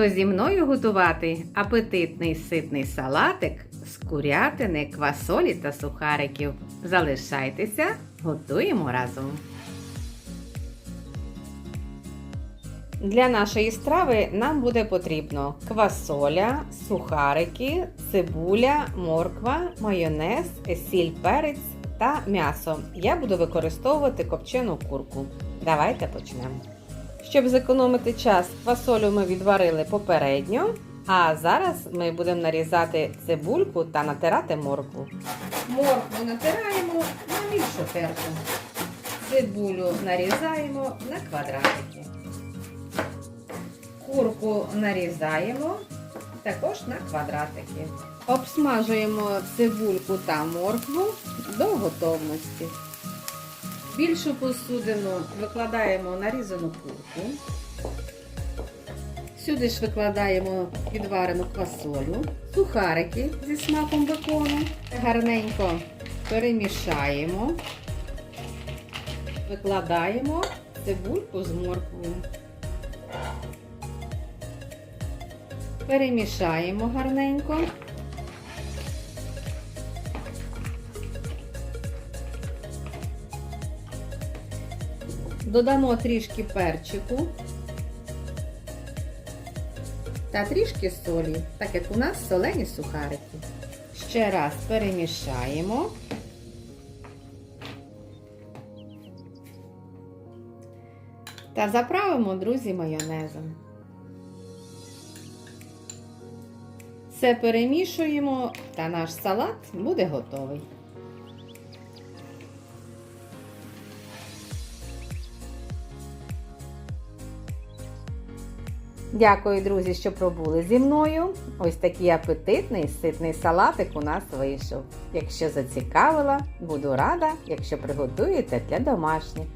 Хто зі мною готувати апетитний ситний салатик з курятини, квасолі та сухариків. Залишайтеся, готуємо разом. Для нашої страви нам буде потрібно квасоля, сухарики, цибуля, морква, майонез, сіль, перець та м'ясо. Я буду використовувати копчену курку. Давайте почнемо. Щоб зекономити час, квасолю ми відварили попередньо, а зараз ми будемо нарізати цибульку та натирати моркву. Моркву натираємо на більшу терку. Цибулю нарізаємо на квадратики. Курку нарізаємо також на квадратики. Обсмажуємо цибульку та моркву до готовності. Більшу посудину викладаємо нарізану курку. Сюди ж викладаємо відварену квасолю, сухарики зі смаком бекону. Гарненько перемішаємо, викладаємо цибульку з морквою. Перемішаємо гарненько. Додамо трішки перчику та трішки солі, так як у нас солені сухарики. Ще раз перемішаємо. Та заправимо, друзі, майонезом. Все перемішуємо та наш салат буде готовий. Дякую, друзі, що пробули зі мною. Ось такий апетитний ситний салатик у нас вийшов. Якщо зацікавила, буду рада, якщо приготуєте для домашніх.